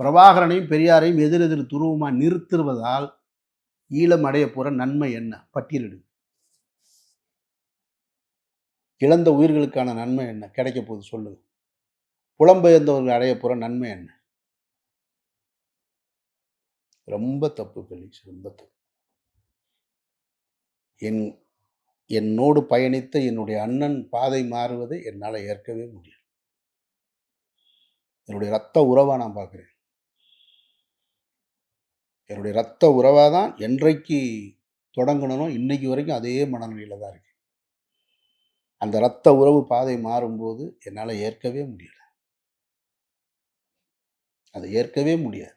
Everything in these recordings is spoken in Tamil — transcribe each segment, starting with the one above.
பிரபாகரனையும் பெரியாரையும் எதிரெதிர் துருவமாக நிறுத்துவதால் ஈழம் அடைய போகிற நன்மை என்ன? பட்டியலிடு. இழந்த உயிர்களுக்கான நன்மை என்ன? கிடைக்க போகுது சொல்லுங்க புலம்பெயர்ந்தவர்கள் அடைய போகிற நன்மை என்ன? ரொம்ப தப்பு பெலிக்ஸ் ரொம்ப தப்பு. என் என்னோடு பயணித்த என்னுடைய அண்ணன் பாதை மாறுவதை என்னால் ஏற்கவே முடியல. என்னுடைய ரத்த உறவை நான் பார்க்குறேன். என்னுடைய ரத்த உறவாக தான் என்றைக்கு தொடங்கணும் இன்னைக்கு வரைக்கும் அதே மனநிலையில் தான் இருக்கு அந்த ரத்த உறவு பாதை மாறும்போது என்னால் ஏற்கவே முடியலை. அதை ஏற்கவே முடியாது.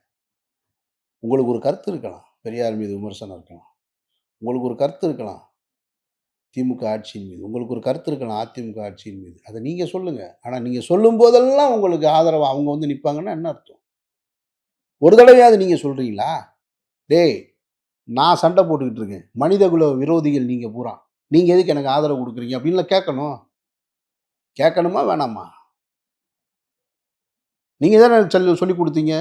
உங்களுக்கு ஒரு கருத்து இருக்கலாம். பெரியார் மீது விமர்சனம் இருக்கலாம். உங்களுக்கு ஒரு கருத்து இருக்கலாம். திமுக ஆட்சியின் மீது. உங்களுக்கு ஒரு கருத்து இருக்கலாம் அதிமுக ஆட்சியின் மீது. அதை நீங்கள் சொல்லுங்கள் ஆனால் நீங்கள் சொல்லும் போதெல்லாம் உங்களுக்கு ஆதரவு அவங்க வந்து நிற்பாங்கன்னா என்ன அர்த்தம்? ஒரு தடவையாவது நீங்கள் சொல்கிறீங்களா டேய் நான் சண்டை போட்டுக்கிட்டு இருக்கேன். மனிதகுல விரோதிகள் நீங்கள் பூரா. நீங்கள் எதுக்கு எனக்கு ஆதரவு கொடுக்குறீங்க? அப்படின்லாம் கேட்கணும். கேட்கணுமா வேணாமா? நீங்கள் தானே சொல்லி சொல்லி கொடுத்தீங்க?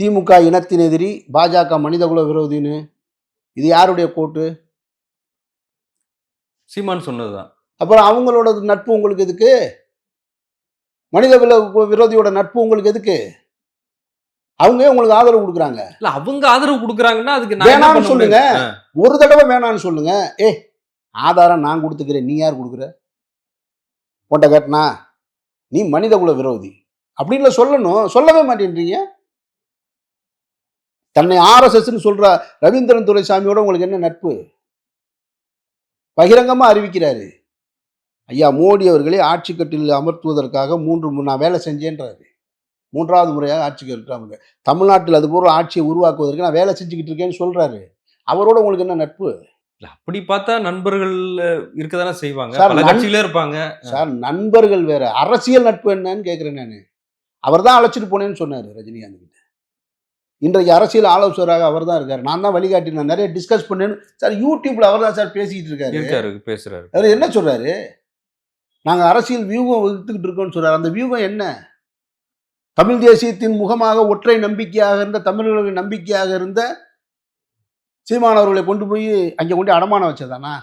திமுக இனத்தின் எதிரி பாஜக மனிதகுல விரோதின்னு. இது யாருடைய கோட்டு? சீமான் சொன்னதுதான். அப்புறம் அவங்களோட நட்பு உங்களுக்கு எதுக்கு? மனித விரோதியோட நட்பு உங்களுக்கு எதுக்கு? அவங்க உங்களுக்கு ஆதரவு கொடுக்குறாங்க. இல்ல அவங்க ஆதரவு கொடுக்குறாங்கன்னா அதுக்கு வேணாம்னு சொல்லுங்க. ஒரு தடவை வேணான்னு சொல்லுங்க. ஏ ஆதாரம் நான் கொடுத்துக்கிறேன். நீ யார் கொடுக்குற? உன்ட்ட கேட்டனா நீ மனிதகுல விரோதி. அப்படின்னு சொல்லணும். சொல்லவே மாட்டேன்றீங்க. தன்னை ஆர்எஸ்எஸ்ன்னு சொல்ற ரவீந்திரன் துரைசாமியோட உங்களுக்கு என்ன நட்பு? பகிரங்கமா அறிவிக்கிறாரு. ஐயா மோடி அவர்களே ஆட்சி கட்டில் அமர்த்துவதற்காக மூன்று நான் வேலை செஞ்சேன்றாரு. மூன்றாவது முறையாக ஆட்சி கட்டாங்க தமிழ்நாட்டில் அது போல ஆட்சியை உருவாக்குவதற்கு நான் வேலை செஞ்சுக்கிட்டு இருக்கேன்னு சொல்றாரு. அவரோட உங்களுக்கு என்ன நட்பு? அப்படி பார்த்தா நண்பர்கள் இருக்கதானே செய்வாங்க. சார், கட்சியில இருப்பாங்க. சார் நண்பர்கள் வேற. அரசியல் நட்பு என்னன்னு கேட்குறேன் நான். அவர் தான் அழைச்சிட்டு போனேன்னு சொன்னார் ரஜினிகாந்த் கிட்ட. இன்றைக்கு அரசியல் ஆலோசகராக அவர் தான் இருக்கார். நான் தான் வழிகாட்டி நான் நிறைய டிஸ்கஸ் பண்ணேன்னு சார் யூடியூப்ல அவர் தான் சார் பேசிக்கிட்டு இருக்காரு. இருக்காரு பேசுறாரு. அவர் என்ன சொல்றாரு? நாங்க அரசியல் வியூகம் வகுத்துக்கிட்டு இருக்கோம்னு சொல்றாரு. அந்த வியூகம் என்ன? தமிழ் தேசியத்தின் முகமாக ஒற்றை நம்பிக்கையாக இருந்த தமிழர்களுக்கு நம்பிக்கையாக இருந்த சீமானவர்களை கொண்டு போய் அங்கே கொண்டு அடமானம் வச்சதானா